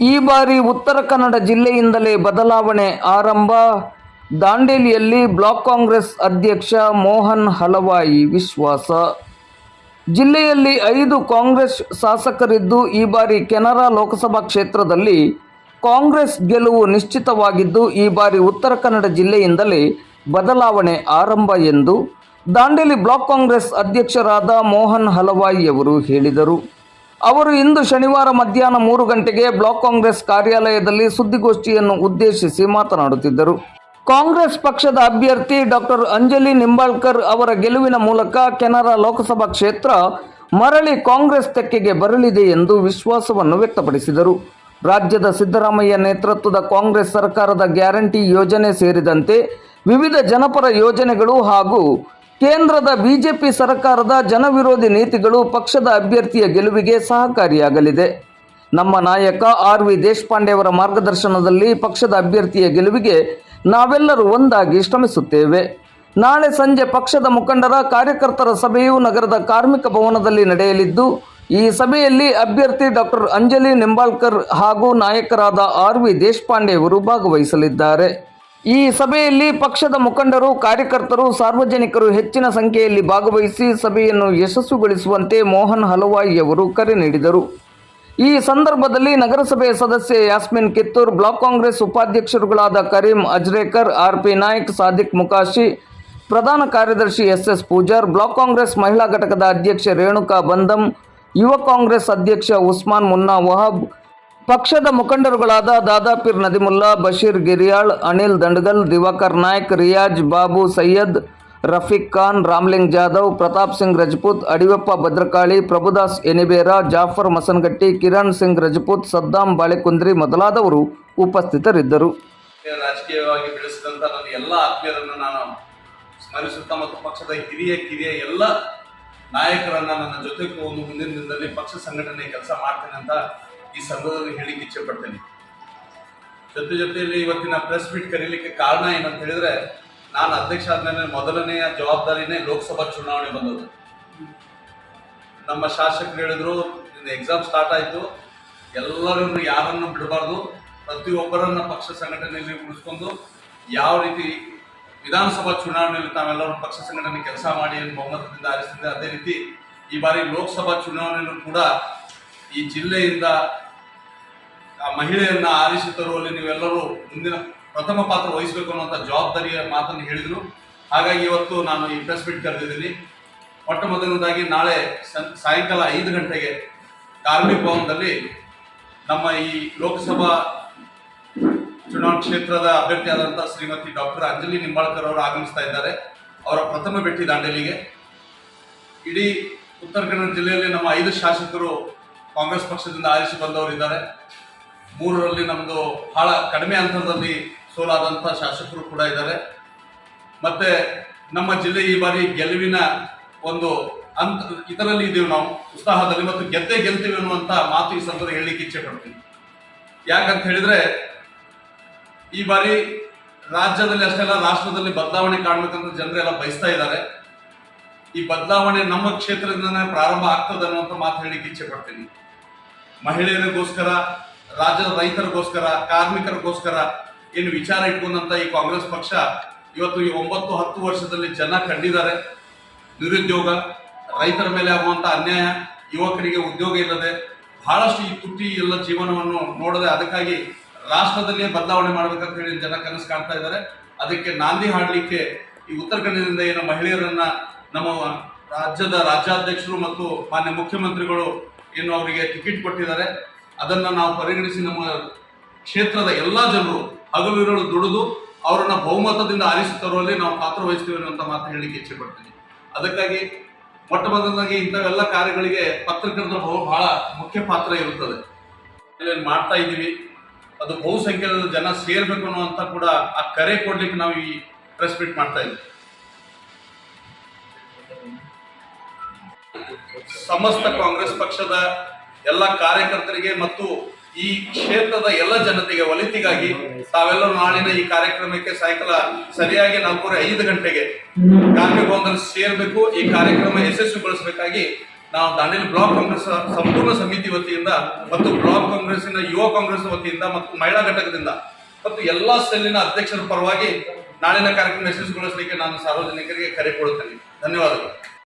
ಈ ಬಾರಿ ಉತ್ತರ ಕನ್ನಡ ಜಿಲ್ಲೆಯಿಂದಲೇ ಬದಲಾವಣೆ ಆರಂಭ. ದಾಂಡೇಲಿಯಲ್ಲಿ ಬ್ಲಾಕ್ ಕಾಂಗ್ರೆಸ್ ಅಧ್ಯಕ್ಷ ಮೋಹನ್ ಹಲವಾಯಿ ವಿಶ್ವಾಸ. ಜಿಲ್ಲೆಯಲ್ಲಿ ಐದು ಕಾಂಗ್ರೆಸ್ ಶಾಸಕರಿದ್ದು ಈ ಬಾರಿ ಕೆನರಾ ಲೋಕಸಭಾ ಕ್ಷೇತ್ರದಲ್ಲಿ ಕಾಂಗ್ರೆಸ್ ಗೆಲುವು ನಿಶ್ಚಿತವಾಗಿದ್ದು, ಈ ಬಾರಿ ಉತ್ತರ ಕನ್ನಡ ಜಿಲ್ಲೆಯಿಂದಲೇ ಬದಲಾವಣೆ ಆರಂಭ ಎಂದು ದಾಂಡೇಲಿ ಬ್ಲಾಕ್ ಕಾಂಗ್ರೆಸ್ ಅಧ್ಯಕ್ಷರಾದ ಮೋಹನ್ ಹಲವಾಯಿಯವರು ಹೇಳಿದರು. ಅವರು ಇಂದು ಶನಿವಾರ ಮಧ್ಯಾಹ್ನ ಮೂರು ಗಂಟೆಗೆ ಬ್ಲಾಕ್ ಕಾಂಗ್ರೆಸ್ ಕಾರ್ಯಾಲಯದಲ್ಲಿ ಸುದ್ದಿಗೋಷ್ಠಿಯನ್ನು ಉದ್ದೇಶಿಸಿ ಮಾತನಾಡುತ್ತಿದ್ದರು. ಕಾಂಗ್ರೆಸ್ ಪಕ್ಷದ ಅಭ್ಯರ್ಥಿ ಡಾಕ್ಟರ್ ಅಂಜಲಿ ನಿಂಬಾಳ್ಕರ್ ಅವರ ಗೆಲುವಿನ ಮೂಲಕ ಕೆನರಾ ಲೋಕಸಭಾ ಕ್ಷೇತ್ರ ಮರಳಿ ಕಾಂಗ್ರೆಸ್ ತೆಕ್ಕೆಗೆ ಬರಲಿದೆ ಎಂದು ವಿಶ್ವಾಸವನ್ನು ವ್ಯಕ್ತಪಡಿಸಿದರು. ರಾಜ್ಯದ ಸಿದ್ದರಾಮಯ್ಯ ನೇತೃತ್ವದ ಕಾಂಗ್ರೆಸ್ ಸರ್ಕಾರದ ಗ್ಯಾರಂಟಿ ಯೋಜನೆ ಸೇರಿದಂತೆ ವಿವಿಧ ಜನಪರ ಯೋಜನೆಗಳು ಹಾಗೂ ಕೇಂದ್ರದ ಬಿಜೆಪಿ ಸರ್ಕಾರದ ಜನವಿರೋಧಿ ನೀತಿಗಳು ಪಕ್ಷದ ಅಭ್ಯರ್ಥಿಯ ಗೆಲುವಿಗೆ ಸಹಕಾರಿಯಾಗಲಿದೆ. ನಮ್ಮ ನಾಯಕ ಆರ್ ವಿ ದೇಶಪಾಂಡೆಯವರ ಮಾರ್ಗದರ್ಶನದಲ್ಲಿ ಪಕ್ಷದ ಅಭ್ಯರ್ಥಿಯ ಗೆಲುವಿಗೆ ನಾವೆಲ್ಲರೂ ಒಂದಾಗಿ ಶ್ರಮಿಸುತ್ತೇವೆ. ನಾಳೆ ಸಂಜೆ ಪಕ್ಷದ ಮುಖಂಡರ ಕಾರ್ಯಕರ್ತರ ಸಭೆಯು ನಗರದ ಕಾರ್ಮಿಕ ಭವನದಲ್ಲಿ ನಡೆಯಲಿದ್ದು, ಈ ಸಭೆಯಲ್ಲಿ ಅಭ್ಯರ್ಥಿ ಡಾಕ್ಟರ್ ಅಂಜಲಿ ನಿಂಬಾಳ್ಕರ್ ಹಾಗೂ ನಾಯಕರಾದ ಆರ್ ವಿ ದೇಶಪಾಂಡೆ ಅವರು ಭಾಗವಹಿಸಲಿದ್ದಾರೆ. ಈ ಸಭೆಯಲ್ಲಿ ಪಕ್ಷದ ಮುಖಂಡರು, ಕಾರ್ಯಕರ್ತರು, ಸಾರ್ವಜನಿಕರು ಹೆಚ್ಚಿನ ಸಂಖ್ಯೆಯಲ್ಲಿ ಭಾಗವಹಿಸಿ ಸಭೆಯನ್ನು ಯಶಸ್ವಿಗೊಳಿಸುವಂತೆ ಮೋಹನ್ ಹಲವಾಯಿ ಅವರು ಕರೆ ನೀಡಿದರು. ಈ ಸಂದರ್ಭದಲ್ಲಿ ನಗರಸಭೆಯ ಸದಸ್ಯ ಯಾಸ್ಮಿನ್ ಕಿತ್ತೂರ್, ಬ್ಲಾಕ್ ಕಾಂಗ್ರೆಸ್ ಉಪಾಧ್ಯಕ್ಷರುಗಳಾದ ಕರೀಂ ಅಜ್ರೇಕರ್, ಆರ್ ಪಿ ನಾಯ್ಕ್, ಸಾದಿಕ್ ಮುಕಾಶಿ, ಪ್ರಧಾನ ಕಾರ್ಯದರ್ಶಿ S S Pujar, block Congress ಮಹಿಳಾ ಘಟಕದ ಅಧ್ಯಕ್ಷೆ ರೇಣುಕಾ ಬಂದಂ ಯುವ ಕಾಂಗ್ರೆಸ್ ಅಧ್ಯಕ್ಷ ಉಸ್ಮಾನ್ ಮುನ್ನಾ ವಹಾಬ್ ಪಕ್ಷದ ಮುಖಂಡರುಗಳಾದ ದಾದಾಪೀರ್ ನದಿಮುಲ್ಲಾ, ಬಶೀರ್ ಗಿರಿಯಾಳ್, ಅನಿಲ್ ದಂಡಗಲ್, ದಿವಾಕರ್ ನಾಯ್ಕ್, ರಿಯಾಜ್ ಬಾಬು, ಸೈಯದ್ ರಫೀಕ್ ಖಾನ್, ರಾಮ್ಲಿಂಗ್ ಜಾಧವ್, ಪ್ರತಾಪ್ ಸಿಂಗ್ ರಜಪೂತ್, ಅಡಿಯಪ್ಪ ಭದ್ರಕಾಳಿ, ಪ್ರಭುದಾಸ್ ಎನಿಬೇರ, ಜಾಫರ್ ಮಸನ್ಗಟ್ಟಿ, ಕಿರಣ್ ಸಿಂಗ್ ರಜಪೂತ್ ಸದ್ದಾಂ ಬಾಳೆಕುಂದ್ರಿ ಮೊದಲಾದವರು ಉಪಸ್ಥಿತರಿದ್ದರು. ರಾಜಕೀಯವಾಗಿ ಬೆಳೆಸಿದಂಥ ನನ್ನ ಎಲ್ಲ ಆತ್ಮೀಯರನ್ನು ನಾನು ಸ್ಮರಿಸುತ್ತಾ ಮತ್ತು ಪಕ್ಷದ ಹಿರಿಯ, ಕಿರಿಯ ಎಲ್ಲ ನಾಯಕರನ್ನ ನನ್ನ ಜೊತೆಗೂ ಒಂದು ಮುಂದಿನ ದಿನದಲ್ಲಿ ಪಕ್ಷ ಸಂಘಟನೆ ಕೆಲಸ ಮಾಡ್ತೇನೆ ಅಂತ ಈ ಸಂದರ್ಭದಲ್ಲಿ ಇಚ್ಛೆ ಪಡ್ತೇನೆ. ಜೊತೆ ಜೊತೆಯಲ್ಲಿ ಇವತ್ತಿನ ಪ್ರೆಸ್ ಮೀಟ್ ಕರೀಲಿಕ್ಕೆ ಕಾರಣ ಏನಂತ ಹೇಳಿದ್ರೆ, ನಾನು ಅಧ್ಯಕ್ಷ ಆದ್ಮೇಲೆ ಮೊದಲನೆಯ ಜವಾಬ್ದಾರಿನೇ ಲೋಕಸಭಾ ಚುನಾವಣೆ ಬಂದದ್ದು. ನಮ್ಮ ಶಾಸಕರು ಹೇಳಿದ್ರು ಎಕ್ಸಾಮ್ ಸ್ಟಾರ್ಟ್ ಆಯಿತು, ಎಲ್ಲರನ್ನು ಯಾರನ್ನು ಬಿಡಬಾರ್ದು, ಪ್ರತಿಯೊಬ್ಬರನ್ನ ಪಕ್ಷ ಸಂಘಟನೆಯಲ್ಲಿ ಉಳಿಸ್ಕೊಂಡು ಯಾವ ರೀತಿ ವಿಧಾನಸಭಾ ಚುನಾವಣೆಯಲ್ಲಿ ತಾವೆಲ್ಲರೂ ಪಕ್ಷ ಸಂಘಟನೆ ಕೆಲಸ ಮಾಡಿ ಎಂದು ಬಹುಮತದಿಂದ ಆರಿಸಿದ್ರೆ, ಅದೇ ರೀತಿ ಈ ಬಾರಿ ಲೋಕಸಭಾ ಚುನಾವಣೆಯಲ್ಲೂ ಕೂಡ ಈ ಜಿಲ್ಲೆಯಿಂದ ಆ ಮಹಿಳೆಯನ್ನ ಆರಿಸಿ ತರುವಲ್ಲಿ ನೀವೆಲ್ಲರೂ ಮುಂದಿನ ಪ್ರಥಮ ಪಾತ್ರ ವಹಿಸಬೇಕು ಅನ್ನುವಂಥ ಜವಾಬ್ದಾರಿಯ ಮಾತನ್ನು ಹೇಳಿದರು. ಹಾಗಾಗಿ ಇವತ್ತು ನಾನು ಈ ಪ್ರೆಸ್ ಮೀಟ್ ಕರೆದಿದ್ದೀನಿ. ಮೊಟ್ಟ ಮೊದಲನೇದಾಗಿ ನಾಳೆ ಸಾಯಂಕಾಲ ಐದು ಗಂಟೆಗೆ ಕಾರ್ಮಿಕ ಭವನದಲ್ಲಿ ನಮ್ಮ ಈ ಲೋಕಸಭಾ ಚುನಾವಣಾ ಕ್ಷೇತ್ರದ ಅಭ್ಯರ್ಥಿಯಾದಂಥ ಶ್ರೀಮತಿ ಡಾಕ್ಟರ್ ಅಂಜಲಿ ನಿಂಬಾಳ್ಕರ್ ಅವರು ಆಗಮಿಸ್ತಾ ಇದ್ದಾರೆ. ಅವರ ಪ್ರಥಮ ಭೇಟಿ ದಾಂಡೇಲಿಗೆ. ಇಡೀ ಉತ್ತರ ಕನ್ನಡ ಜಿಲ್ಲೆಯಲ್ಲಿ ನಮ್ಮ ಐದು ಶಾಸಕರು ಕಾಂಗ್ರೆಸ್ ಪಕ್ಷದಿಂದ ಆರಿಸಿ ಬಂದವರಿದ್ದಾರೆ. ಮೂರರಲ್ಲಿ ನಮ್ಮದು ಬಹಳ ಕಡಿಮೆ ಅಂತರದಲ್ಲಿ ಸೋಲಾದಂಥ ಶಾಸಕರು ಕೂಡ ಇದ್ದಾರೆ. ಮತ್ತೆ ನಮ್ಮ ಜಿಲ್ಲೆ ಈ ಬಾರಿ ಗೆಲುವಿನ ಒಂದು ಅಂತ, ಇದರಲ್ಲಿ ಇದ್ದೀವಿ ನಾವು, ಉತ್ಸಾಹದಲ್ಲಿ ಮತ್ತು ಗೆದ್ದೇ ಗೆಲ್ತೀವಿ ಅನ್ನುವಂಥ ಮಾತು ಈ ಸಂದರ್ಭ ಹೇಳಲಿಕ್ಕೆ ಇಚ್ಛೆ ಪಡ್ತೀನಿ. ಯಾಕಂತ ಹೇಳಿದ್ರೆ, ಈ ಬಾರಿ ರಾಜ್ಯದಲ್ಲಿ ಅಷ್ಟೇ ಅಲ್ಲ, ರಾಷ್ಟ್ರದಲ್ಲಿ ಬದಲಾವಣೆ ಕಾಣಬೇಕಂತ ಜನರೆಲ್ಲ ಬಯಸ್ತಾ ಇದ್ದಾರೆ. ಈ ಬದಲಾವಣೆ ನಮ್ಮ ಕ್ಷೇತ್ರದಿಂದನೇ ಪ್ರಾರಂಭ ಆಗ್ತದೆ ಅನ್ನುವಂಥ ಮಾತು ಹೇಳಲಿಕ್ಕೆ ಇಚ್ಛೆ ಪಡ್ತೀನಿ. ಮಹಿಳೆಯರಿಗೋಸ್ಕರ ರಾಜ್ಯದ ರೈತರಿಗೋಸ್ಕರ, ಕಾರ್ಮಿಕರಿಗೋಸ್ಕರ ಏನು ವಿಚಾರ ಇಟ್ಕೊಂಡಂತ ಈ ಕಾಂಗ್ರೆಸ್ ಪಕ್ಷ ಇವತ್ತು ಈ ಒಂಬತ್ತು, ಹತ್ತು ವರ್ಷದಲ್ಲಿ ಜನ ಕಂಡಿದ್ದಾರೆ. ನಿರುದ್ಯೋಗ, ರೈತರ ಮೇಲೆ ಆಗುವಂತ ಅನ್ಯಾಯ, ಯುವಕರಿಗೆ ಉದ್ಯೋಗ ಇಲ್ಲದೆ ಬಹಳಷ್ಟು ಈ ತುಟ್ಟಿ ಎಲ್ಲ ಜೀವನವನ್ನು ನೋಡದೆ ಅದಕ್ಕಾಗಿ ರಾಷ್ಟ್ರದಲ್ಲಿ ಬದಲಾವಣೆ ಮಾಡ್ಬೇಕಂತ ಹೇಳಿ ಜನ ಕನಸು ಕಾಣ್ತಾ ಇದ್ದಾರೆ. ಅದಕ್ಕೆ ನಾಂದಿ ಹಾಡಲಿಕ್ಕೆ ಈ ಉತ್ತರ ಕನ್ನಡದಿಂದ ಏನು ಮಹಿಳೆಯರನ್ನ ನಮ್ಮ ರಾಜ್ಯದ ರಾಜ್ಯಾಧ್ಯಕ್ಷರು ಮತ್ತು ಮಾನ್ಯ ಮುಖ್ಯಮಂತ್ರಿಗಳು ಏನು ಅವರಿಗೆ ಟಿಕೆಟ್ ಕೊಟ್ಟಿದ್ದಾರೆ. ಅದನ್ನ ನಾವು ಪರಿಗಣಿಸಿ ನಮ್ಮ ಕ್ಷೇತ್ರದ ಎಲ್ಲ ಜನರು ಹಗಲಿರುಳು ದುಡಿದು ಅವರನ್ನು ಬಹುಮತದಿಂದ ಆರಿಸಿ ತರುವಲ್ಲಿ ನಾವು ಪಾತ್ರ ವಹಿಸ್ತೀವಿ ಅನ್ನುವಂಥ ಮಾತು ಹೇಳಲಿಕ್ಕೆ ಇಚ್ಛೆ ಪಡ್ತೀನಿ. ಅದಕ್ಕಾಗಿ ಮೊಟ್ಟ ಮೊದಲನಾಗಿ ಇಂಥವೆಲ್ಲ ಕಾರ್ಯಗಳಿಗೆ ಪತ್ರಕರ್ತರ ಬಹು, ಬಹಳ ಮುಖ್ಯ ಪಾತ್ರ ಇರುತ್ತದೆ. ಮಾಡ್ತಾ ಇದ್ದೀವಿ? ಅದು ಬಹುಸಂಖ್ಯೆಯ ಜನ ಸೇರ್ಬೇಕು ಅನ್ನುವಂಥ ಕೂಡ ಆ ಕರೆ ಕೊಡ್ಲಿಕ್ಕೆ ನಾವು ಈ ಪ್ರೆಸ್ ಮೀಟ್ ಮಾಡ್ತಾ ಇದ್ದೀವಿ. ಸಮಸ್ತ ಕಾಂಗ್ರೆಸ್ ಪಕ್ಷದ ಎಲ್ಲ ಕಾರ್ಯಕರ್ತರಿಗೆ ಮತ್ತು ಈ ಕ್ಷೇತ್ರದ ಎಲ್ಲ ಜನತೆಗೆ ಒಲಿತಿಗಾಗಿ ತಾವೆಲ್ಲರೂ ನಾಳಿನ ಈ ಕಾರ್ಯಕ್ರಮಕ್ಕೆ ಸಾಯಂಕಾಲ ಸರಿಯಾಗಿ ನಾಲ್ಕೂವರೆ ಐದು ಗಂಟೆಗೆ ಕಾರ್ಮಿಕ ಭವನದಲ್ಲಿ ಸೇರಬೇಕು. ಈ ಕಾರ್ಯಕ್ರಮ ಯಶಸ್ವಿಗೊಳಿಸಬೇಕಾಗಿ ನಾವು ದಾಂಡೇಲಿ ಬ್ಲಾಕ್ ಕಾಂಗ್ರೆಸ್ ಸಂಪೂರ್ಣ ಸಮಿತಿ ವತಿಯಿಂದ ಮತ್ತು ಬ್ಲಾಕ್ ಕಾಂಗ್ರೆಸ್ಸಿನ ಯುವ ಕಾಂಗ್ರೆಸ್ ವತಿಯಿಂದ ಮತ್ತು ಮಹಿಳಾ ಘಟಕದಿಂದ ಮತ್ತು ಎಲ್ಲಾ ಸೆಲ್ಲಿನ ಅಧ್ಯಕ್ಷರ ಪರವಾಗಿ ನಾಳಿನ ಕಾರ್ಯಕ್ರಮ ಯಶಸ್ವಿಗೊಳಿಸಲಿಕ್ಕೆ ನಾನು ಸಾರ್ವಜನಿಕರಿಗೆ ಕರೆ ಕೊಡುತ್ತೇನೆ. ಧನ್ಯವಾದಗಳು.